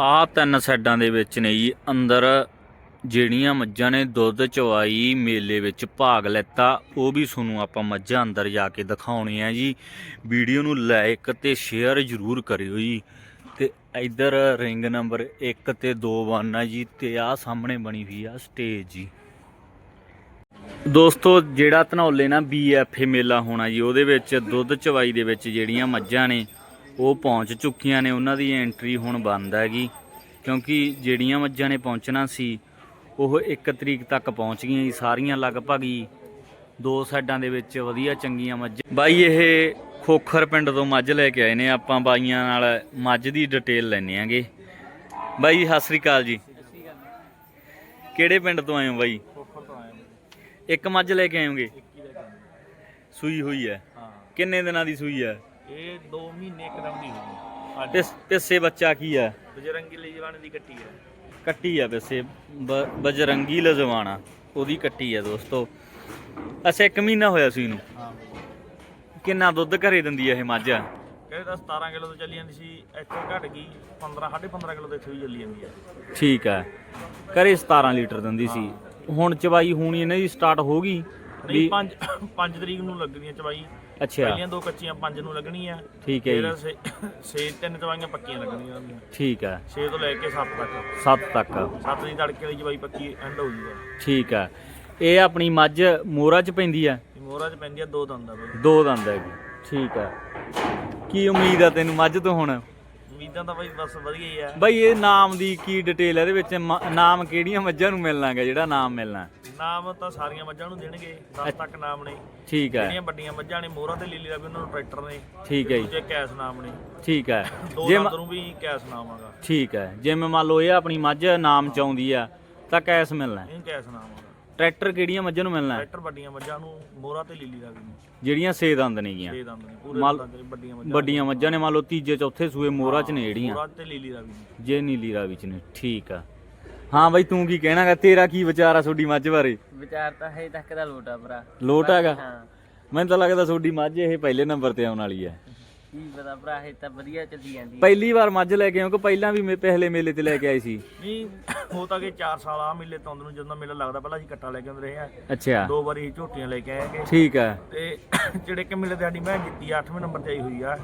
ਆ ਤਿੰਨ ਸਾਈਡਾਂ ਦੇ ਵਿੱਚ ਨੇ ਜੀ, ਅੰਦਰ ਜਿਹੜੀਆਂ ਮੱਝਾਂ ਨੇ, ਦੁੱਧ, ਚਵਾਈ, ਮੇਲੇ ਵਿੱਚ ਭਾਗ ਲੈਤਾ। ਉਹ ਵੀ ਤੁਹਾਨੂੰ ਆਪਾਂ ਮੱਝਾਂ ਅੰਦਰ ਜਾ ਕੇ ਦਿਖਾਉਣੀਆਂ ਜੀ। ਵੀਡੀਓ ਨੂੰ ਲਾਈਕ ਤੇ ਸ਼ੇਅਰ ਜ਼ਰੂਰ ਕਰਿਓ ਜੀ। ਤੇ ਇੱਧਰ ਰਿੰਗ ਨੰਬਰ 1 ਤੇ 2 ਬਣਨਾ ਜੀ, ਤੇ ਆ ਸਾਹਮਣੇ ਬਣੀ ਹੋਈ ਆ ਸਟੇਜ ਜੀ। ਦੋਸਤੋ, ਜਿਹੜਾ ਧਨੌਲੇ ਨਾ ਬੀਐਫਏ ਮੇਲਾ ਹੋਣਾ ਜੀ, ਉਹਦੇ ਵਿੱਚ ਦੁੱਧ, ਚਵਾਈ ਦੇ ਵਿੱਚ ਜਿਹੜੀਆਂ ਮੱਝਾਂ ਨੇ ਉਹ ਪਹੁੰਚ ਚੁੱਕੀਆਂ ਨੇ ਉਹਨਾਂ ਦੀ ਐਂਟਰੀ ਹੁਣ ਬੰਦ ਹੈਗੀ। ਕਿਉਂਕਿ ਜਿਹੜੀਆਂ ਮੱਝਾਂ ਨੇ ਪਹੁੰਚਣਾ ਸੀ ਉਹ 1 ਤਰੀਕ ਤੱਕ ਪਹੁੰਚ ਗਈਆਂ ਜੀ ਸਾਰੀਆਂ ਲਗਭਗ ਹੀ ਦੋ ਸਾਈਡਾਂ ਦੇ ਵਿੱਚ ਵਧੀਆ ਚੰਗੀਆਂ ਮੱਝਾਂ। ਬਾਈ ਇਹ ਖੋਖਰ ਪਿੰਡ ਤੋਂ ਮੱਝ ਲੈ ਕੇ ਆਏ ਨੇ ਆਪਾਂ ਬਾਈਆਂ ਨਾਲ ਮੱਝ ਦੀ ਡਿਟੇਲ ਲੈਣੇ ਆਂਗੇ। ਬਾਈ ਸਤਿ ਸ੍ਰੀ ਅਕਾਲ ਜੀ। ਕਿਹੜੇ ਪਿੰਡ ਤੋਂ ਆਏ ਹੋ ਬਾਈ? ਇੱਕ ਮੱਝ ਲੈ ਕੇ ਆਇਓਗੇ ਸੂਈ ਹੋਈ ਹਾਂ। ਕਿੰਨੇ ਦਿਨਾਂ ਦੀ ਸੂਈ ਹੈ? ਇਹ 2 ਮਹੀਨੇ ਇੱਕਦਮ ਦੀ ਹੋਈ ਅੱਜ ਪਿਸ ਪਿੱਸੇ ਬੱਚਾ ਕੀ ਹੈ? ਬਜਰੰਗੀ ਲਈ ਜਵਾਨ ਦੀ ਕੱਟੀ ਹੈ। ਕੱਟੀ ਹੈ ਪਿੱਸੇ ਬ- ਬਜਰੰਗੀ ਲਜਵਾਣਾ ਉਹਦੀ ਕੱਟੀ ਹੈ ਦੋਸਤੋ। ਅੱਛਾ ਇੱਕ ਮਹੀਨਾ ਹੋਇਆ ਸੂਈ ਨੂੰ ਹਾਂ। ਕਿੰਨਾ ਦੁੱਧ ਘਰੇ ਦਿੰਦੀ ਹੈ ਇਹ ਮੱਝ? ਕਹਿੰਦੇ ਤਾਂ 17 ਕਿਲੋ ਤੋਂ ਚੱਲੀ ਜਾਂਦੀ ਸੀ। ਇੱਥੇ ਘਟ ਗਈ। 15 15.5 ਕਿਲੋ ਤੇ ਇੱਥੇ ਵੀ ਚੱਲੀ ਜਾਂਦੀ ਹੈ ਠੀਕ ਹੈ ਘਰੇ 17 ਲੀਟਰ ਦਿੰਦੀ ਸੀ। ਹੁਣ ਚਵਾਈ ਹੋਣੀ ਇਹਨਾਂ ਦੀ ਸਟਾਰਟ ਹੋ ਗਈ ਨਹੀਂ 5 5 ਤਰੀਕ ਨੂੰ ਲੱਗਣੀ ਹੈ ਚਵਾਈ। ਅੱਛਾ। ਪਹਿਲੀਆਂ ਦੋ ਕੱਚੀਆਂ 5 ਨੂੰ ਲੱਗਣੀ ਆ ਠੀਕ ਹੈ ਫਿਰ ਜੀ। 6 ਤਿੰਨ ਚਵਾਈਆਂ ਪੱਕੀਆਂ ਲੱਗਣੀਆਂ ਉਹਦੀਆਂ। ਠੀਕ ਹੈ। 6 ਤੋਂ ਲੈ ਕੇ 7 ਤੱਕ। 7 ਤੱਕ। 7 ਦੀ ਤੜਕੇ ਦੀ ਚਵਾਈ ਪੱਕੀ ਐਂਡ ਹੋ ਜੂਗਾ ਠੀਕ ਹੈ। ਇਹ ਆਪਣੀ ਮੱਝ ਮੋਰਾ ਚ ਪੈਂਦੀ ਹੈ? ਮੋਹਰਾ ਚ ਪੈਂਦੀ ਆ ਦੋ ਦੰਦ ਆ ਬਈ। ਦੋ ਦੰਦ ਹੈਗੀ। ਠੀਕ ਹੈ। ਕੀ ਉਮੀਦ ਆ ਤੈਨੂੰ ਮੱਝ ਤੋਂ ਹੁਣ? ਉਮੀਦਾਂ ਤਾਂ ਬਈ ਬਸ ਵਧੀਆ ਹੀ ਆ। ਬਈ ਇਹ ਨਾਮ ਦੀ ਕੀ ਡਿਟੇਲ ਹੈ ਇਹਦੇ ਵਿੱਚ? ਮ- ਨਾਮ ਕਿਹੜੀਆਂ ਮੱਝਾਂ ਨੂੰ ਮਿਲਣਾਗਾ ਜਿਹੜਾ ਨਾਮ ਮਿਲਣਾ? ਨਾਮ ਤਾਂ ਸਾਰੀਆਂ ਮੱਝਾਂ ਨੂੰ ਦੇਣਗੇ 10 ਤੱਕ ਨਾਮ ਨੇ। ਠੀਕ ਹੈ ਜਿਹੜੀਆਂ ਵੱਡੀਆਂ ਮੱਝਾਂ ਨੇ ਮੋਹਰਾ ਤੇ ਲੀਲੀ ਦਾ ਵੀ ਉਹਨਾਂ ਨੂੰ ਟਰੈਕਟਰ ਨੇ ਠੀਕ ਹੈ ਜੀ। ਦੂਜੇ ਕੈਸ ਨਾਮ ਨੇ। ਠੀਕ ਹੈ ਦੋ ਜੇ ਦੰਦ ਮ- ਨੂੰ ਵੀ ਕੈਸ ਨਾਮ ਆਗਾ ਠੀਕ ਹੈ ਜਿਵੇਂ ਮੰਨ ਲਓ ਇਹ ਆਪਣੀ ਮੱਝ ਨਾਮ ਚ ਆਉਂਦੀ ਆ ਤਾਂ ਕੈਸ ਮਿਲਣਾ। ਹੈ। ਇਹ ਕੈਸ ਨਾਮ ਟਰੈਕਟਰ ਕਿਹੜੀਆਂ ਮੱਝਾਂ ਨੂੰ ਮਿਲਣਾ? ਹੈ? ਟਰੈਕਟਰ ਵੱਡੀਆਂ ਮੱਝਾਂ ਨੂੰ ਮੋਹਰਾ ਤੇ ਲੀਲੀ ਦਾ ਵੀ ਨੇ। ਜਿਹੜੀਆਂ ਛੇ ਦੰਦ ਨੇਗੀਆਂ ਛੇ ਦੰਦ ਨੇ ਪੂਰੇ ਮਲ- ਦੰਦ ਨੇ ਵੱਡੀਆਂ ਮੱਝਾਂ। ਵੱਡੀਆਂ ਮੱਝਾਂ ਨੇ ਮੰਨ ਲਓ ਤੀਜੇ ਚੌਥੇ ਸੂਏ ਮੋਰਾ ਚ ਨੇ ਜਿਹੜੀਆਂ। ਮੋਹਰਾ ਤੇ ਲੀਲੀ ਦਾ ਵੀ ਨੇ। ਜੇ ਨੀਲੀ ਰਾਵੀ ਚ ਨੇ ਠੀਕ ਆ। ਹਾਂ ਬਈ ਤੂੰ ਕੀ ਕਹਿਣਾਗਾ ਤੇਰਾ ਕੀ ਵਿਚਾਰ ਆ ਤੁਹਾਡੀ ਮੱਝ ਬਾਰੇ? ਵਿਚਾਰ ਤਾਂ ਹਜੇ ਤੱਕ ਦਾ ਲੋਟਾ ਭਰਾ। ਲੋਟ ਹੈਗਾ ਹਾਂ। ਮੈਨੂੰ ਤਾਂ ਲੱਗਦਾ ਤੁਹਾਡੀ ਮੱਝ ਇਹ ਪਹਿਲੇ ਨੰਬਰ ਤੇ ਆਉਣ ਵਾਲੀ ਹੈ ਕੀ ਪਤਾ ਭਰਾ ਹਜੇ ਤਾਂ ਵਧੀਆ ਚੱਲੀ ਜਾਂਦੀ ਹੈ। ਪਹਿਲੀ ਵਾਰ ਮੱਝ ਲੈ ਕੇ ਆਉਂ ਕਿ ਪਹਿਲਾਂ ਵੀ ਮੇ ਪਹਿਲੇ ਮੇਲੇ ਤੇ ਲੈ ਕੇ ਆਏ ਸੀ? ਨਹੀਂ ਹੋ ਤਾਂ ਕਿ 4 ਸਾਲ ਆ ਮੇਲੇ ਤੋਂ ਨੂੰ ਜਦੋਂ ਮੇਲਾ ਲੱਗਦਾ ਪਹਿਲਾਂ ਅਸੀਂ ਕੱਟਾ ਲੈ ਕੇ ਆਉਂਦੇ ਰਹੇ ਆ। ਅੱਛਾ। ਦੋ ਵਾਰੀ ਅਸੀਂ ਝੋਟੀਆਂ ਲੈ ਕੇ ਆਏ ਹੈਗੇ। ਠੀਕ ਹੈ ਤੇ ਜਿਹੜੇ ਕਿ ਮੇਲੇ ਤੇ ਸਾਡੀ ਮੈਂ ਜਿੱਤੀ 8ਵੇਂ ਨੰਬਰ ਤੇ ਆਈ ਹੋਈ ਆ।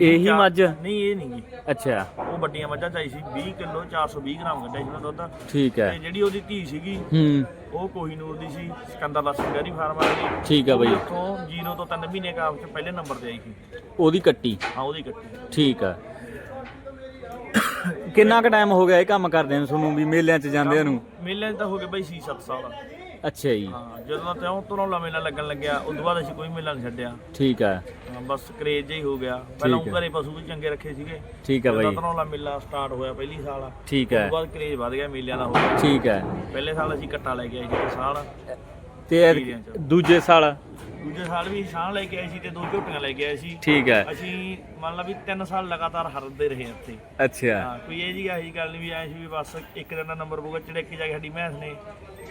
ਇਹੀ ਮੱਝ? ਨਹੀਂ ਇਹ ਨਹੀਂ ਜੀ। ਅੱਛਾ। ਉਹ ਵੱਡੀਆਂ ਮੱਝਾਂ ਚਾਹੀ ਸੀ 20 ਕਿਲੋ 420 ਗ੍ਰਾਮ ਕੱਢਿਆ ਸੀ ਉਹਨਾਂ ਦੁੱਧ। ਠੀਕ ਤੇ ਹੈ ਜਿਹੜੀ ਉਹਦੀ ਧੀ ਸੀਗੀ ਹੂੰ। ਉਹ ਕੋਹੀਨੂਰ ਦੀ ਸੀ ਸਿਕੰਦਰ ਦਾ ਡੈਰੀ ਫਾਰਮ ਵਾਲੀ ਠੀਕ ਆ ਬਈ। ਉੱਥੋਂ 0 ਤੋਂ 3 ਮਹੀਨੇ ਕਾਬ ਚ ਪਹਿਲੇ ਨੰਬਰ ਤੇ ਆਈ ਸੀ। ਉਹਦੀ ਕੱਟੀ? ਹਾਂ ਉਹਦੀ ਕੱਟੀ। ਠੀਕ ਆ। ਕਿੰਨਾ ਕੁ ਟਾਈਮ ਹੋ ਗਿਆ ਇਹ ਕੰਮ ਕਰਦੇ ਨੂੰ ਤੁਹਾਨੂੰ ਵੀ ਮੇਲਿਆਂ 'ਚ ਜਾਂਦਿਆਂ ਨੂੰ? ਮੇਲੇ 'ਚ ਤਾਂ ਹੋ ਗਏ ਬਈ 6-7 ਸਾਲ। ਅੱਛਾ ਜੀ। ਹਾਂ ਜਦੋਂ ਤੋਂ ਉਹ ਤੋਂ ਮੇਲਾ ਲੱਗਣ ਲੱਗਿਆ ਉਦੋਂ ਬਾਅਦ ਅਸੀਂ ਕੋਈ ਮੇਲਾ ਨਹੀਂ ਛੱਡਿਆ। ਠੀਕ ਹਾਂ, ਬਸ ਕਰੇਜ ਜਿਹਾ ਹੀ ਹੋ ਗਿਆ। ਪਹਿਲਾਂ ਠੀਕ ਉਹ ਹੈ। ਘਰੇ ਪਸ਼ੂ ਵੀ ਚੰਗੇ ਰੱਖੇ ਸੀਗੇ। ਠੀਕ ਆ ਜਦੋਂ ਬਈ। ਧਨੌਲਾ ਮੇਲਾ ਸਟਾਰਟ ਹੋਇਆ ਪਹਿਲੀ ਸਾਲ। ਠੀਕ ਉਸ ਹੈ। ਤੋਂ ਬਾਅਦ ਕਰੇਜ ਵਧ ਗਿਆ ਮੇਲਿਆਂ ਦਾ ਹੋ ਗਿਆ ਠੀਕ ਹੈ। ਪਹਿਲੇ ਸਾਲ ਅਸੀਂ ਕੱਟਾ ਲੈ ਕੇ ਆਏ ਸਾਲ। ਤੇ। ਦੂਜੇ ਸਾਲ ਦੂਜੇ ਸਾਲ ਵੀ ਸਾਹ ਲੈ ਕੇ ਆਏ ਸੀ ਤੇ ਦੋ ਝੋਟੀਆਂ ਲੈ ਕੇ ਆਏ ਸੀ। ਠੀਕ ਹੈ। ਅਸੀਂ ਮੰਨ ਲਾ ਵੀ 3 ਸਾਲ ਲਗਾਤਾਰ ਹਰਦੇ ਰਹੇ ਇੱਥੇ। ਅੱਛਾ। ਹਾਂ ਕੋਈ ਇਹ ਜੀ ਆਹੀ ਗੱਲ ਨਹੀਂ ਵੀ ਐ ਸੀ ਵੀ ਬਸ ਇੱਕ ਦਿਨ ਦਾ ਨੰਬਰ ਪਊਗਾ ਚੜੇਕੀ ਜਾ ਕੇ ਸਾਡੀ ਮੈਸ ਨੇ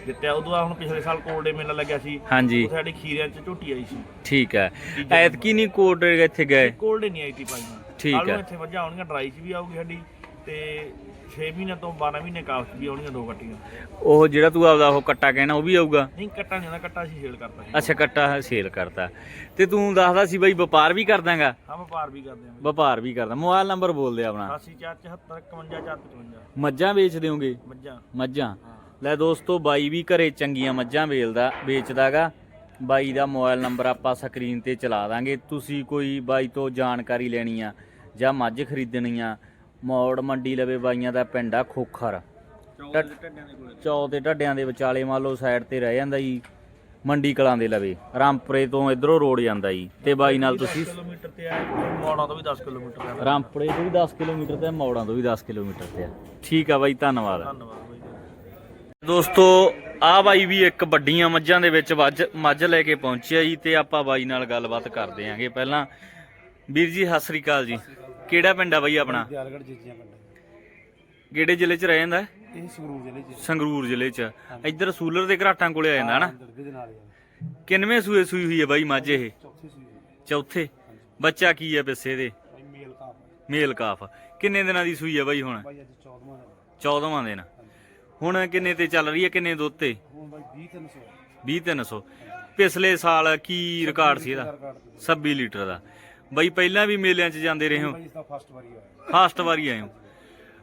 ਜਿੱਤਿਆ ਉਦੋਂ ਬਾਅਦ ਹੁਣ ਪਿਛਲੇ ਸਾਲ ਕੋਲਡੇ ਮੇਲਾ ਲੱਗਿਆ ਸੀ। ਹਾਂਜੀ। ਉੱਥੇ ਸਾਡੀ ਖੀਰਿਆਂ 'ਚ ਝੋਟੀ ਆਈ ਸੀ। ਠੀਕ ਹੈ। ਐਤਕੀ ਨਹੀਂ ਕੋਟ ਇੱਥੇ ਗਏ? ਕੋਲਡੇ ਨਹੀਂ ਆਈ ਤੀ ਪਾਈਆਂ ਠੀਕ ਹੈ। ਇੱਥੇ ਮੱਝਾਂ ਆਉਣਗੀਆਂ ਡਰਾਈ 'ਚ ਵੀ ਆਊਗੀ ਸਾਡੀ। ਤੇ 6 ਮਹੀਨੇ ਤੋਂ 12 ਮਹੀਨੇ ਕਾਫ 'ਚ ਵੀ ਆਉਣਗੀਆਂ ਦੋ ਕੱਟੀਆਂ। ਉਹ ਜਿਹੜਾ ਤੂੰ ਆਪਦਾ ਉਹ ਕੱਟਾ ਕਹਿਣਾ ਉਹ ਵੀ ਆਊਗਾ? ਨਹੀਂ ਕੱਟਾ ਨਹੀਂ ਹੁੰਦਾ ਕੱਟਾ ਅਸੀਂ ਸੇਲ ਕਰਤਾ ਸੀ। ਅੱਛਾ ਕੱਟਾ ਸੇਲ ਕਰਤਾ। ਤੇ ਤੂੰ ਦੱਸਦਾ ਸੀ ਬਈ ਵਪਾਰ ਵੀ ਕਰਦਾਗਾ ਹਾਂ ਵਪਾਰ ਵੀ ਕਰਦੇ ਹਾਂ ਵਪਾਰ ਵੀ ਕਰਦਾ। ਮੋਬਾਈਲ ਨੰਬਰ ਬੋਲ ਦੇ ਆਪਣਾ। 8474 51455 ਮੱਝਾਂ ਵੇਚ ਦਿਓਗੇ ਮੱਝਾਂ। ਮੱਝਾਂ। ਹਾਂ। ਲੈ ਦੋਸਤੋ ਬਾਈ ਵੀ ਘਰੇ ਚੰਗੀਆਂ ਮੱਝਾਂ ਵੇਚਦਾ ਵੇਚਦਾਗਾ। ਬਾਈ ਦਾ ਮੋਬਾਈਲ ਨੰਬਰ ਆਪਾਂ ਸਕਰੀਨ ਤੇ ਚਲਾ ਦਾਂਗੇ। ਤੁਸੀਂ ਕੋਈ ਬਾਈ ਤੋਂ ਜਾਣਕਾਰੀ ਲੈਣੀ ਆ ਜਾਂ ਮੱਝ ਖਰੀਦਣੀ ਆ ਮੌੜ ਮੰਡੀ ਲਵੇ ਬਾਈਆਂ ਦਾ ਪਿੰਡ ਆ ਖੋਖਰ। ਚੌਲ ਦੇ ਢੱਡਿਆਂ ਦੇ ਕੋਲੇ। ਚੌ ਤੇ ਢੱਡਿਆਂ ਦੇ ਵਿਚਾਲੇ ਮੰਨ ਲਓ ਸਾਈਡ ਤੇ ਰਹਿ ਜਾਂਦਾ ਜੀ ਮੰਡੀ ਕਲਾਂ ਦੇ ਲਵੇ। ਰਾਮਪੁਰੇ ਤੋਂ ਇਧਰੋਂ ਰੋਡ ਜਾਂਦਾ ਜੀ ਤੇ ਬਾਈ ਨਾਲ ਤੁਸੀਂ ਕਿਲੋਮੀਟਰ ਤੇ ਆ ਮੋੜਾਂ ਤੋਂ ਵੀ 10 ਕਿਲੋਮੀਟਰ ਰਾਮਪੁਰੇ ਤੋਂ ਵੀ 10 ਕਿਲੋਮੀਟਰ ਤੇ ਮੌੜਾਂ ਤੋਂ ਵੀ 10 ਕਿਲੋਮੀਟਰ ਤੇ ਆ। ਠੀਕ ਆ ਬਾਈ ਧੰਨਵਾਦ। ਧੰਨਵਾਦ ਬਾਈ ਜੀ। ਦੋਸਤੋ ਆ ਬਾਈ ਵੀ ਇੱਕ ਵੱਡੀਆਂ ਮੱਝਾਂ ਦੇ ਵਿੱਚ ਵੱਜ ਮੱਝ ਲੈ ਕੇ ਪਹੁੰਚਿਆ ਜੀ ਤੇ ਆਪਾਂ ਬਾਈ ਨਾਲ ਗੱਲਬਾਤ ਕਰਦੇ ਆਂਗੇ। ਪਹਿਲਾਂ ਵੀਰ ਜੀ ਸਤਿ ਸ੍ਰੀ ਅਕਾਲ ਜੀ। ਕਿਹੜਾ ਪਿੰਡ ਆ ਬਾਈ ਆਪਣਾ? ਦਿਆਲਗੜ੍ਹ ਜੀਜੀਆਂ ਪਿੰਡ ਕਿਹੜੇ ਜ਼ਿਲ੍ਹੇ 'ਚ ਰਹਿ ਜਾਂਦਾ ਹੈ? ਇਹ ਸੰਗਰੂਰ ਜ਼ਿਲ੍ਹੇ ਚ ਸੰਗਰੂਰ ਜ਼ਿਲ੍ਹੇ 'ਚ। ਇੱਧਰ ਸੂਲਰ ਦੇ ਘਰਾਟਾਂ ਕੋਲੇ ਆ ਜਾਂਦਾ ਹਨਾ ਦਰਬੇ ਦੇ ਨਾਲ ਹੀ ਆ। ਕਿੰਨਵੇਂ ਸੂਏ ਸੂਈ ਹੋਈ ਹੈ ਬਾਈ ਮੱਝ ਇਹ? ਚੌਥੀ ਹੈ। ਬੱਚਾ ਕੀ ਹੈ ਪਿੱਛੇ ਦੇ? ਇਹ ਮੇਲ ਕਾਫ ਹੈ। ਮੇਲ ਕਾਫ। ਕਿੰਨੇ ਦਿਨਾਂ ਦੀ ਸੂਈ ਆ ਬਾਈ ਹੁਣ? ਬਾਈ ਅੱਜ 14ਵਾਂ ਦਿਨ। 14ਵਾਂ ਦਿਨ। ਹੁਣ ਕਿੰਨੇ ਤੇ ਚੱਲ ਰਹੀ ਹੈ ਕਿੰਨੇ ਦੁੱਧ ਤੇ? ਹੁਣ ਬਾਈ 20 300 20300 ਪਿਛਲੇ ਸਾਲ ਕੀ ਰਿਕਾਰਡ ਸੀ ਇਹਦਾ? ਰਿਕਾਰਡ ਤੇ 26 ਲੀਟਰ ਦਾ। ਬਾਈ ਪਹਿਲਾਂ ਵੀ ਮੇਲਿਆਂ 'ਚ ਜਾਂਦੇ ਰਹੇ ਹੋ? ਬਾਈ ਇਸ ਦਾ ਫਸਟ ਵਾਰੀ ਹੋਇਆ ਫਾਸਟ ਵਾਰੀ ਆਏ ਹੋ?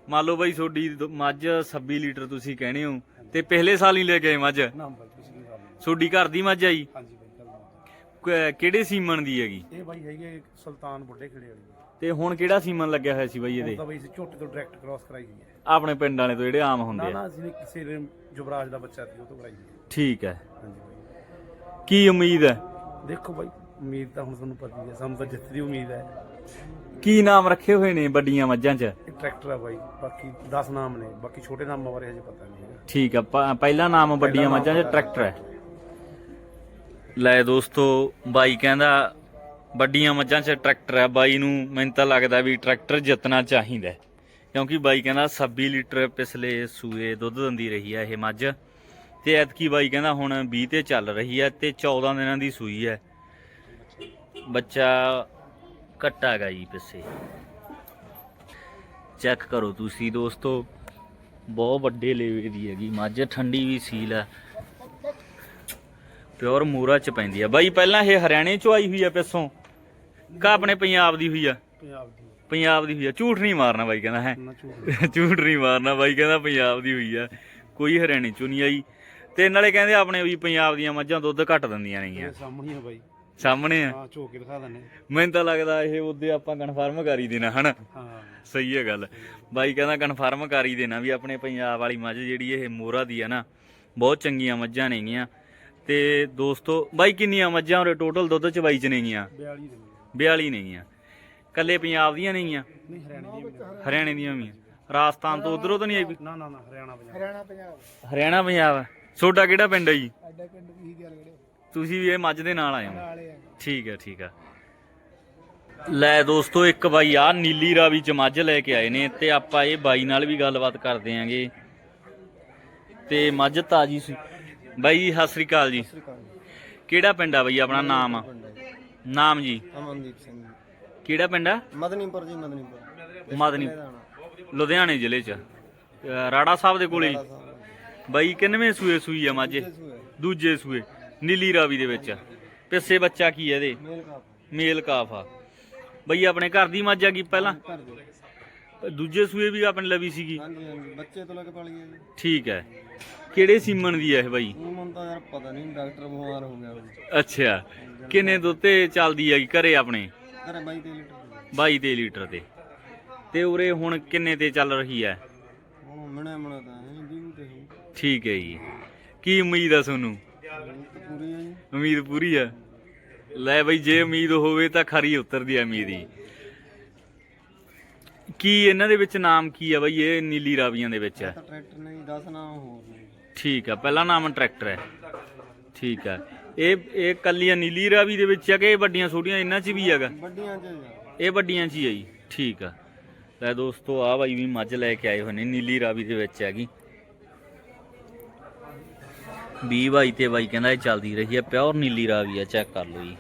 ਮੰਨ ਲਓ ਬਾਈ ਤੁਹਾਡੀ ਦ- ਮੱਝ 26 ਲੀਟਰ ਤੁਸੀਂ ਕਹਿੰਦੇ ਹੋ ਤੇ ਪਹਿਲੇ ਸਾਲ ਹੀ ਲੈ ਕੇ ਆਏ ਮੱਝ? ਨਾ ਬਾਈ ਪਿਛਲੀ ਵਾਰ ਨਹੀਂ। ਤੁਹਾਡੀ ਘਰ ਦੀ ਮੱਝ ਆਈ? ਹਾਂਜੀ ਬਾਈ ਕੱਲ ਕ- ਕਿਹੜੇ ਸੀਮਨ ਦੀ ਹੈਗੀ? ਇਹ ਬਾਈ ਹੈਗੇ ਸੁਲਤਾਨ ਬੁੱਢੇ ਖੇੜੇ ਵਾਲੀ। ਤੇ ਹੁਣ ਕਿਹੜਾ ਸੀਮਨ ਲੱਗਿਆ ਹੋਇਆ ਸੀ ਬਾਈ ਹੁਣ ਇਹਦੇ ਤਾਂ ਬਾਈ ਅਸੀਂ ਝੋਟੇ ਤੋਂ ਡਾਇਰੈਕਟ ਕ੍ਰਾਸ ਕਰਾਈ ਗਈ ਹੈ। ਆਪਣੇ ਪਿੰਡ ਵਾਲੇ ਤੋਂ ਜਿਹੜੇ ਆਮ ਨਾ ਹੁੰਦੇ ਆ। ਨਾ ਅਸੀਂ ਕਿਸੇ ਨੇ ਜੁਬਰਾਜ ਦਾ ਬੱਚਾ ਸੀ ਉਹ ਤੋਂ ਕਰਾਈ ਗਈ ਹੈ। ਠੀਕ ਹੈ। ਹਾਂਜੀ ਬਾਈ। ਕੀ ਉਮੀਦ ਹੈ? ਦੇਖੋ ਬਾਈ ਉਮੀਦ ਤਾਂ ਹੁਣ ਤੁਹਾਨੂੰ ਪਤਾ ਹੀ ਹੈ ਸਾਨੂੰ ਤਾਂ ਜਿੱਤ ਦੀ ਉਮੀਦ ਹੈ। ਕੀ ਨਾਮ ਰੱਖੇ ਹੋਏ ਨੇ ਵੱਡੀਆਂ ਮੱਝਾਂ 'ਚ? ਇਹ ਟਰੈਕਟਰ ਆ ਬਾਈ ਬਾਕੀ 10 ਨਾਮ ਨੇ ਬਾਕੀ ਛੋਟੇ ਨਾਮਾਂ ਬਾਰੇ ਹਜੇ ਪਤਾ ਨਹੀਂ ਹੈਗਾ। ਠੀਕ ਆ ਪ- ਪਹਿਲਾ ਨਾਮ ਵੱਡੀਆਂ ਮੱਝਾਂ 'ਚ ਟਰੈਕਟਰ ਹੈ। ਲੈ ਦੋਸਤੋ ਬਾਈ ਕਹਿੰਦਾ ਵੱਡੀਆਂ ਮੱਝਾਂ 'ਚ ਟਰੈਕਟਰ ਹੈ। ਬਾਈ ਨੂੰ ਮੈਨੂੰ ਤਾਂ ਲੱਗਦਾ ਵੀ ਟਰੈਕਟਰ ਜਿੱਤਣਾ ਚਾਹੀਦਾ ਹੈ। ਕਿਉਂਕਿ ਬਾਈ ਕਹਿੰਦਾ 26 ਲੀਟਰ ਪਿਛਲੇ ਸੂਏ ਦੁੱਧ ਦਿੰਦੀ ਰਹੀ ਹੈ ਇਹ ਮੱਝ। ਤੇ ਐਤਕੀ ਬਾਈ ਕਹਿੰਦਾ ਹੁਣ 20 ਤੇ ਚੱਲ ਰਹੀ ਹੈ ਤੇ 14 ਦਿਨਾਂ ਦੀ ਸੂਈ ਹੈ। ਬੱਚਾ ਕੱਟਾ ਗਾ ਜੀ ਪਿੱਛੇ। ਚੈੱਕ ਕਰੋ ਤੁਸੀਂ ਦੋਸਤੋ ਬਹੁਤ ਵੱਡੇ ਲੇਵੇ ਦੀ ਹੈਗੀ। ਮੱਝ ਠੰਡੀ ਵੀ ਸੀਲ ਹੈ ਪਿਓਰ ਮੂਰਾ ਚ ਪੈਂਦੀ ਆ। ਬਾਈ ਪਹਿਲਾਂ ਇਹ ਹਰਿਆਣੇ ਚੋਂ ਆਈ ਹੋਈ ਆ ਪਿੱਛੋਂ? ਕਾ ਆਪਣੇ ਪੰਜਾਬ ਦੀ ਹੋਈ ਆ? ਪੰਜਾਬ ਦੀ। ਪੰਜਾਬ ਦੀ ਹੋਈ ਆ। ਝੂਠ ਨਹੀਂ ਮਾਰਨਾ ਬਾਈ ਕਹਿੰਦਾ ਹੈ। ਝੂਠ। ਨਹੀਂ ਮਾਰਨਾ ਬਾਈ ਕਹਿੰਦਾ ਪੰਜਾਬ ਦੀ ਹੋਈ ਆ। ਕੋਈ ਹਰਿਆਣੇ ਚੋਂ ਨਹੀਂ ਆਈ। ਤੇ ਨਾਲੇ ਕਹਿੰਦੇ ਆਪਣੇ ਵੀ ਪੰਜਾਬ ਦੀਆਂ ਮੱਝਾਂ ਦੁੱਧ ਘੱਟ ਦਿੰਦੀਆਂ ਨੇਗੀਆਂ। ਸਾਹਮਣੇ ਆ ਬਾਈ। ਸਾਹਮਣੇ ਆ। ਹਾਂ ਝੋਕ ਕੇ ਦਿਖਾ ਦਿੰਨੇ ਮੈਨੂੰ ਤਾਂ ਲੱਗਦਾ ਇਹ ਉਹਦੇ ਆਪਾਂ ਕਨਫਰਮ ਕਰ ਹੀ ਦੇਣਾ ਹਨਾ? ਹਾਂ। ਸਹੀ ਹੈ ਗੱਲ। ਬਾਈ ਕਹਿੰਦਾ ਕਨਫਰਮ ਕਰ ਹੀ ਦੇਣਾ ਵੀ ਆਪਣੇ ਪੰਜਾਬ ਵਾਲੀ ਮੱਝ ਜਿਹੜੀ ਇਹ ਮੋਰਾ ਦੀ ਆ ਨਾ ਬਹੁਤ ਚੰਗੀਆਂ ਮੱਝਾਂ ਨੇਗੀਆਂ ਤੇ ਦੋਸਤੋ ਬਾਈ ਕਿੰਨੀਆਂ ਮੱਝਾਂ ਉਰੇ ਟੋਟਲ ਦੁੱਧ ਚ ਬਾਈ ਚ ਨੇਗੀਆਂ 42 ਦਿਨ 42 ਨੇਗੀਆਂ ਕੱਲੇ ਪੰਜਾਬ ਦੀਆਂ ਨੇਗੀਆਂ ਨਹੀਂ ਹਰਿਆਣੇ ਦੀ ਵੀ ਆ। ਹਰਿਆਣੇ ਦੀਆਂ ਵੀ ਆ। ਰਾਜਸਥਾਨ ਤੋਂ ਉਧਰੋਂ ਤਾਂ ਨਹੀਂ ਆਈ? ਨਾ ਨਾ ਨਾ ਹਰਿਆਣਾ ਪੰਜਾਬ। ਹਰਿਆਣਾ ਪੰਜਾਬ। ਹਰਿਆਣਾ ਪੰਜਾਬ ਤੁਹਾਡਾ ਕਿਹੜਾ ਪਿੰਡ ਹੈ ਜੀ? ਅੱਡਾ ਪਿੰਡ ਕੀ ਗੱਲ ਕਰੇ ਤੁਸੀਂ ਵੀ ਇਹ ਮੱਝ ਦੇ ਨਾਲ ਆਏ ਹੋ। ਠੀਕ ਹੈ ਠੀਕ ਹੈ। ਲੈ ਦੋਸਤੋ ਇੱਕ ਬਾਈ ਆ ਨੀਲੀ ਰਾਵੀ ਚ ਮੱਝ ਲੈ ਕੇ ਆਏ ਨੇ ਤੇ ਆਪਾਂ ਇਹ ਬਾਈ ਨਾਲ ਵੀ ਗੱਲਬਾਤ ਕਰਦੇ ਆਂਗੇ। ਤੇ ਮੱਝ ਤਾਜੀ ਸੀ। ਬਾਈ ਸਤਿ ਸ੍ਰੀ ਅਕਾਲ ਜੀ। ਕਿਹੜਾ ਪਿੰਡ ਆ ਬਾਈ ਆਪਣਾ? ਨਾਮ ਆ। ਨਾਮ ਜੀ। ਅਮਨਦੀਪ ਸਿੰਘ ਕਿਹੜਾ ਪਿੰਡ ਆ? ਮਦਨੀਪੁਰ ਜੀ ਮਦਨੀਪੁਰ। ਮਦਨੀ ਲੁਧਿਆਣੇ ਜ਼ਿਲ੍ਹੇ ਚ। ਰਾੜਾ ਸਾਹਿਬ ਦੇ ਕੋਲੇ। ਬਾਈ ਕਿੰਨਵੇਂ ਸੂਏ ਸੂਈ ਆ ਮੱਝ? ਦੂਜੇ ਸੂਏ। ਨੀਲੀ ਰਾਵੀ ਦੇ ਵਿੱਚ ਪਿੱਛੇ ਬੱਚਾ ਕੀ ਹੈ ਇਹਦੇ? ਮੇਲ ਕਾਫ। ਆ। ਬਈ ਆਪਣੇ ਘਰ ਦੀ ਮੱਝ ਆ ਗਈ ਪਹਿਲਾਂ? ਦੂਜੇ ਸੂਏ ਵੀ ਆਪਣੇ ਲਵੀ ਸੀਗੀ? ਹਾਂਜੀ ਹਾਂਜੀ ਬੱਚੇ ਤੋਂ ਲੈ ਕੇ ਪਾਲੀ ਹੈ ਜੀ। ਠੀਕ ਹੈ। ਕਿਹੜੇ ਸੀਮਨ ਦੀ ਹੈ ਇਹ ਬਾਈ? ਮਨ ਤਾਂ ਯਾਰ ਪਤਾ ਨਹੀਂ ਡਾਕਟਰ ਬਿਮਾਰ ਹੋ ਗਿਆ ਉਹ ਅੱਛਾ ਕਿੰਨੇ ਦੁੱਤੇ ਚੱਲਦੀ ਹੈਗੀ ਘਰੇ ਆਪਣੇ? ਘਰੇ 22 ਤੇ ਲੀਟਰ 22 ਤੇ ਲੀਟਰ ਤੇ। ਤੇ ਉਰੇ ਹੁਣ ਕਿੰਨੇ ਤੇ ਚੱਲ ਰਹੀ ਹੈ? ਹੁਣ ਮਣੇ ਮਣੇ ਤਾਂ ਹੈ ਜੀ ਤੇ ਹੋ। ਠੀਕ ਹੈ ਜੀ। ਕੀ ਉਮੀਦ ਆ ਤੁਹਾਨੂੰ? ਪੂਰੀ ਉਮੀਦ ਪੂਰੀ ਆ। ਲੈ ਬਈ ਜੇ ਉਮੀਦ ਹੋਵੇ ਤਾਂ ਖਰੀ ਉਤਰਦੀ ਆ ਉਮੀਦ ਹੀ। ਕੀ ਇਹਨਾਂ ਦੇ ਵਿੱਚ ਨਾਮ ਕੀ ਆ ਬਈ ਇਹ ਨੀਲੀ ਰਾਵੀਆਂ ਦੇ ਵਿੱਚ ਤਾਂ ਟਰੈਕਟਰ ਨਹੀਂ 10 ਨਾਮ ਹੋਰ ਠੀਕ ਆ ਪਹਿਲਾ ਨਾਮ ਟਰੈਕਟਰ ਹੈ। ਠੀਕ ਆ। ਇਹ ਇਹ ਕੱਲੀਆਂ ਨੀਲੀ ਰਾਵੀ ਦੇ ਵਿੱਚ ਆ ਕਿ ਇਹ ਵੱਡੀਆਂ ਛੋਟੀਆਂ ਇਹਨਾਂ 'ਚ ਵੀ ਹੈਗਾ? ਵੱਡੀਆਂ ਚ ਜਾ ਇਹ ਵੱਡੀਆਂ 'ਚ ਹੀ ਆ ਜੀ। ਠੀਕ ਆ। ਲੈ ਦੋਸਤੋ ਆ ਬਾਈ ਵੀ ਮੱਝ ਲੈ ਕੇ ਆਏ ਹੋਏ ਨੇ ਨੀਲੀ ਰਾਵੀ ਦੇ ਵਿੱਚ ਹੈਗੀ। 20 ਬਾਈ ਤੇ ਬਾਈ ਕਹਿੰਦਾ ਇਹ ਚੱਲਦੀ ਰਹੀ ਆ ਪਿਓਰ ਨੀਲੀ ਰਾਵੀ ਆ ਚੈੱਕ ਕਰ ਲਓ ਜੀ।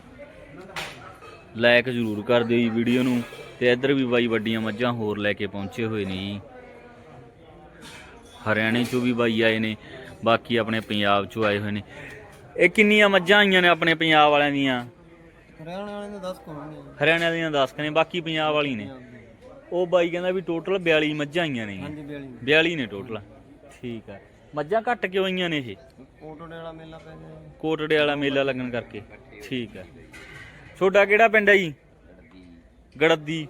ਲਾਇਕ ਜ਼ਰੂਰ ਕਰ ਦਿਓ ਜੀ ਵੀਡੀਓ ਨੂੰ ਤੇ ਇੱਧਰ ਵੀ ਬਾਈ ਵੱਡੀਆਂ ਮੱਝਾਂ ਹੋਰ ਲੈ ਕੇ ਪਹੁੰਚੇ ਹੋਏ ਨੇ ਜੀ। ਹਰਿਆਣੇ ਚੋਂ ਵੀ ਬਾਈ ਆਏ ਨੇ ਬਾਕੀ ਆਪਣੇ ਪੰਜਾਬ ਚੋਂ ਆਏ ਹੋਏ ਨੇ। ਇਹ ਕਿੰਨੀਆਂ ਮੱਝਾਂ ਆਈਆਂ ਨੇ ਆਪਣੇ ਪੰਜਾਬ ਵਾਲਿਆਂ ਦੀਆਂ? ਹਰਿਆਣਾ ਵਾਲੇ ਦੇ 10 ਕੋਣ ਨੇ? ਹਰਿਆਣੇ ਵਾਲੀਆਂ 10 ਕਨੇ ਬਾਕੀ ਪੰਜਾਬ ਵਾਲੀ ਨੇ। ਉਹ ਬਾਈ ਕਹਿੰਦਾ ਵੀ ਟੋਟਲ 42 ਮੱਝਾਂ ਆਈਆਂ ਨੇ ਹਾਂਜੀ 42 42 ਨੇ ਟੋਟਲ ਠੀਕ ਆ। ਮੱਝਾਂ ਘੱਟ ਕਿਉਂ ਆਈਆਂ ਨੇ ਇਹ? ਕੋਟੋੜੇ ਵਾਲਾ ਮੇਲਾ ਪੈ ਗਿਆ ਜੀ। ਕੋਟੜੇ ਵਾਲਾ ਮੇਲਾ ਲੱਗਣ ਕਰਕੇ। ਠੀਕ ਹੈ ਛੋਟਾ ਕਿਹੜਾ ਪਿੰਡ ਹੈ ਜੀ? ਗੜਦੀ।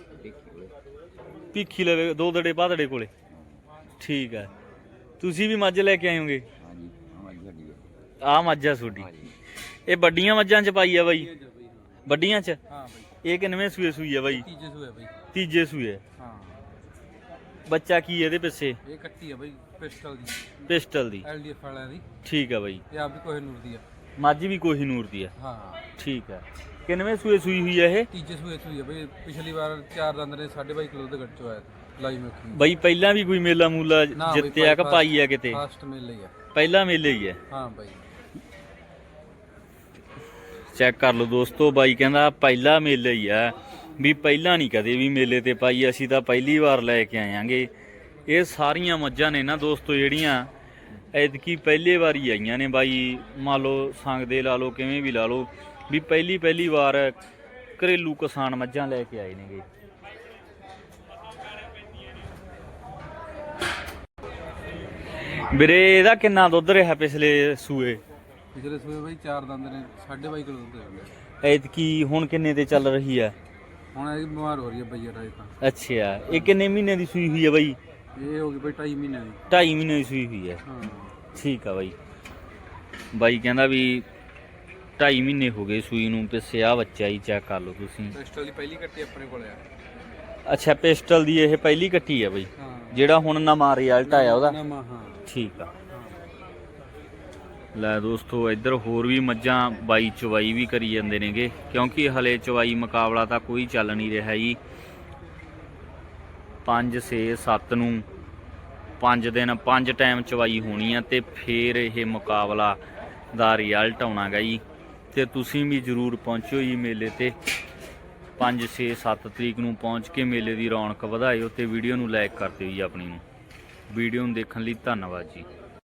ਭੀਖੀ ਲਵੇ ਦੋ ਦੜੇ ਬਾਦੜੇ ਕੋਲੇ। ਠੀਕ ਹੈ ਤੁਸੀਂ ਵੀ ਮੱਝ ਲੈ ਕੇ ਆਏ ਹੋਗੇ? ਆ। ਮੱਝ ਤੁਹਾਡੀ। ਇਹ ਵੱਡੀਆਂ ਮੱਝਾਂ ਚ ਪਾਈ ਆ ਬਾਈ? ਵੱਡੀਆਂ ਚ ਹਾਂ। ਬਈ। ਇਹ ਕਿੰਨਵੇਂ ਸੂਏ ਸੂਈ ਆ ਬਾਈ? ਤੀਜੇ ਸੂਏ ਬਈ। ਤੀਜੇ ਸੂਏ। ਹਾਂ। ਬੱਚਾ ਕੀ ਇਹਦੇ ਪਿੱਛੇ? ਇਹ ਕੱਟੀ ਆ ਬਈ। ਪਿਸਟਲ ਦੀ ਪਿਸਟਲ ਦੀ। ਐਲਡੀਐਫ ਵਾਲਿਆਂ ਦੀ। ਠੀਕ ਆ ਬਾਈ। ਇਹ ਆਪ ਵੀ ਕੋਹੇ ਨੂਰ ਦੀ ਆ। ਮੱਝ ਵੀ ਕੋਹੀਨੂਰ ਦੀ ਆ। ਹਾਂ। ਠੀਕ ਆ। ਕਿੰਨਵੇਂ ਸੂਏ ਸੂਈ ਹੋਈ ਆ ਇਹ? ਤੀਜੇ ਸੂਏ ਸੂਈ ਆ ਬਈ। ਪਿਛਲੀ ਵਾਰ ਚਾਰ ਦੰਦ ਨੇ 22 ਕਿਲੋ ਦੇ ਗੱਟ ਚੋਂ ਆਇਆ ਲਾਈ ਮੱਖੀ ਬਾਈ ਪਹਿਲਾਂ ਵੀ ਕੋਈ ਮੇਲਾ ਮੂਲਾ ਨਾ ਬਈ, ਜਿੱਤਿਆ ਕਿ ਪਾਈ ਆ ਕਿਤੇ? ਫਾਸਟ ਮੇਲੇ ਹੀ ਆ। ਪਹਿਲਾ ਮੇਲੇ ਹੀ ਹੈ ਹਾਂ ਬਈ। ਚੈੱਕ ਕਰ ਲਓ ਦੋਸਤੋ ਬਾਈ ਕਹਿੰਦਾ ਪਹਿਲਾ ਮੇਲਾ ਹੀ ਆ। ਵੀ ਪਹਿਲਾਂ ਨਹੀਂ ਕਦੇ ਵੀ ਮੇਲੇ ਤੇ ਪਾਈ ਅਸੀਂ ਤਾਂ ਪਹਿਲੀ ਵਾਰ ਲੈ ਕੇ ਆਇਆਂਗੇ। ਇਹ ਸਾਰੀਆਂ ਮੱਝਾਂ ਨੇ ਨਾ ਦੋਸਤੋ ਜਿਹੜੀਆਂ ਐਤਕੀ ਪਹਿਲੇ ਵਾਰੀ ਆਈਆਂ ਨੇ ਬਾਈ। ਮੰਨ ਲਓ ਸੰਗ ਦੇ ਲਾ ਲਓ ਕਿਵੇਂ ਵੀ ਲਾ ਲਓ ਵੀ ਪਹਿਲੀ ਪਹਿਲੀ ਵਾਰ ਘਰੇਲੂ ਕਿਸਾਨ ਮੱਝਾਂ ਲੈ ਕੇ ਆਏ ਨੇਗੇ। ਵੀਰੇ ਇਹਦਾ ਕਿੰਨਾ ਦੁੱਧ ਰਿਹਾ ਪਿਛਲੇ ਸੂਏ? ਪਿਛਲੇ ਸੂਏ ਬਾਈ ਚਾਰ ਦੰਦ ਨੇ 22.5 ਕਿਲੋ ਦੁੱਧ ਦਿੰਦੇ ਐਤਕੀ ਹੁਣ ਕਿੰਨੇ ਤੇ ਚੱਲ ਰਹੀ ਹੈ ਹੁਣ ਇਹ ਬਿਮਾਰ ਹੋ ਰਹੀ ਹੈ ਬਈ ਰਾਜ ਤਾਂ। ਅੱਛਾ ਇਹ ਕਿੰਨੇ ਮਹੀਨੇ ਦੀ ਸੂਈ ਹੋਈ ਹੈ ਬਾਈ? ਇਹ ਹੋ ਗਈ ਬਈ 2.5 ਮਹੀਨੇ ਦੀ। 2.5 ਮਹੀਨੇ ਦੀ ਸੂਈ ਹੋਈ ਹੈ। ਹਾਂ। ਠੀਕ ਆ ਬਾਈ। ਬਾਈ ਕਹਿੰਦਾ ਵੀ 2.5 ਮਹੀਨੇ ਹੋ ਗਏ ਸੂਈ ਨੂੰ ਤੇ ਸਿਆ ਬੱਚਾ ਹੀ ਚੈੱਕ ਕਰ ਲਓ ਤੁਸੀਂ। ਪਿਸਟਲ ਦੀ ਪਹਿਲੀ ਕੱਟੀ ਆਪਣੇ ਕੋਲੇ ਆ। ਅੱਛਾ ਪਿਸਟਲ ਦੀ ਇਹ ਪਹਿਲੀ ਕੱਟੀ ਆ ਬਾਈ। ਜਿਹੜਾ ਹੁਣ ਨਵਾਂ ਰਿਜ਼ਲਟ ਆਇਆ ਉਹਦਾ। ਨਵਾਂ ਹਾਂ। ਠੀਕ ਆ। ਲੈ ਦੋਸਤੋ ਇੱਧਰ ਹੋਰ ਵੀ ਮੱਝਾਂ ਬਾਈ ਚਵਾਈ ਵੀ ਕਰੀ ਜਾਂਦੇ ਨੇਗੇ। ਕਿਉਂਕਿ ਹਲੇ ਚਵਾਈ ਮੁਕਾਬਲਾ ਤਾਂ ਕੋਈ ਚੱਲ ਨਹੀਂ ਰਿਹਾ ਜੀ। 5 6 7 ਨੂੰ 5 ਦਿਨ 5 ਟਾਈਮ ਚਵਾਈ ਹੋਣੀ ਆ ਤੇ ਫੇਰ ਇਹ ਮੁਕਾਬਲਾ ਦਾ ਰਿਜ਼ਲਟ ਆਉਣਾਗਾ ਜੀ। ਤੇ ਤੁਸੀਂ ਵੀ ਜਰੂਰ ਪਹੁੰਚਿਓ ਜੀ ਮੇਲੇ ਤੇ। 5 6 7 ਤਰੀਕ ਨੂੰ ਪਹੁੰਚ ਕੇ ਮੇਲੇ ਦੀ ਰੌਣਕ ਵਧਾਇਓ ਤੇ ਵੀਡੀਓ ਨੂੰ ਲਾਈਕ ਕਰ ਦਿਓ ਜੀ ਆਪਣੀ ਨੂੰ। ਵੀਡੀਓ ਨੂੰ ਦੇਖਣ ਲਈ ਧੰਨਵਾਦ ਜੀ।